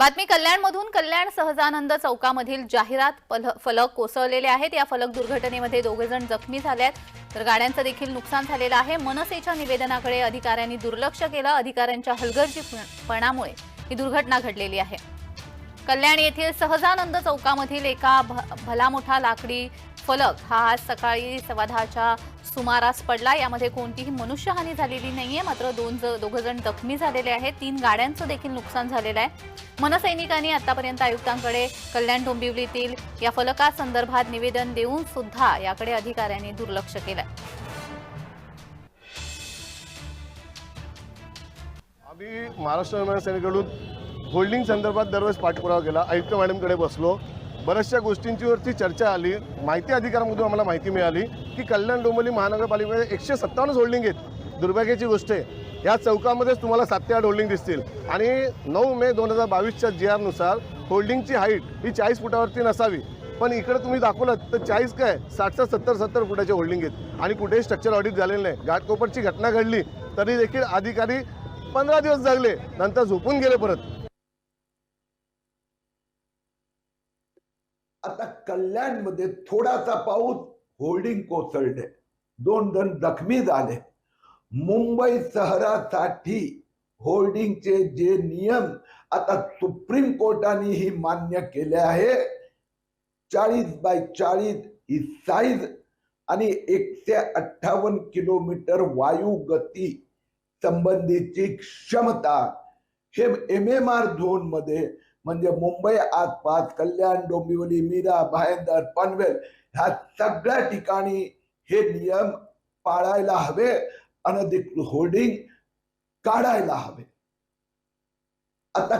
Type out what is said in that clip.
बातमी कल्याणमधून कल्याण सहजानंद चौकामधील जाहिरात फलक कोसळलेले आहेत. या फलक दुर्घटनेमध्ये दोघे जण जखमी झाले आहेत तर गाड्यांचं देखील नुकसान झालेलं आहे. मनसेच्या निवेदनाकडे अधिकाऱ्यांनी दुर्लक्ष केलं. अधिकाऱ्यांच्या हलगर्जीपणामुळे ही दुर्घटना घडलेली आहे. कल्याण येथील सहजानंद चौकामधील एका भ- भला मोठा लाकडी फलक हा आज सकाळी सव्वा दहाच्या सुमारास पडला. यामध्ये कोणतीही मनुष्यहानी झालेली नाहीये. मात्र दोन दोघं जण जखमी झालेले आहेत. तीन गाड्यांचं देखील नुकसान झालेलं आहे. मनसैनिकांनी आतापर्यंत आयुक्तांकडे कल्याण डोंबिवलीतील या फलकासंदर्भात निवेदन देऊन सुद्धा याकडे अधिकाऱ्यांनी दुर्लक्ष केलंय. आम्ही महाराष्ट्र निर्माण होल्डिंग संदर्भात दरवेळेस पाठपुरावा केला. आयुक्त मॅडमकडे बसलो. बऱ्याचशा गोष्टींची चर्चा आली. माहिती अधिकारामधून आम्हाला माहिती मिळाली की कल्याण डोंबिवली महानगरपालिकेमध्ये एकशे सत्तावन्नच होल्डिंग आहेत. दुर्भाग्याची गोष्ट आहे या चौकामध्येच तुम्हाला सात ते आठ होल्डिंग दिसतील. आणि नऊ मे दोन हजार बावीसच्या जी आरनुसार होल्डिंगची हाईट ही चाळीस फुटावरती नसावी. पण इकडे तुम्ही दाखवलं तर चाळीस काय? साठच्या सत्तर सत्तर फुटाचे होल्डिंग आहेत. आणि कुठेही स्ट्रक्चर ऑडिट झालेलं नाही. घाटकोपरची घटना घडली तरी देखील अधिकारी पंधरा दिवस जगले नंतर झोपून गेले परत. आता कल्याणमध्ये थोडासा पाऊस होल्डिंग कोसळले. दोन जण जखमी झाले. मुंबई शहरासाठी होल्डिंगचे जे नियम आता सुप्रीम कोर्टाने ही मान्य केले आहे. चाळीस बाय चाळीस ही साईज आणि एकशे अठ्ठावन्न किलोमीटर वायू गती संबंधीची क्षमता. हे एम एम आर झोनमध्ये म्हणजे मुंबई आतपात कल्याण डोंबिवली मीरा भायंदर पनवेल ह्या सगळ्या ठिकाणी हे नियम पाळायला हवे अनधिकृत होर्डिंग काढायला हवे. आता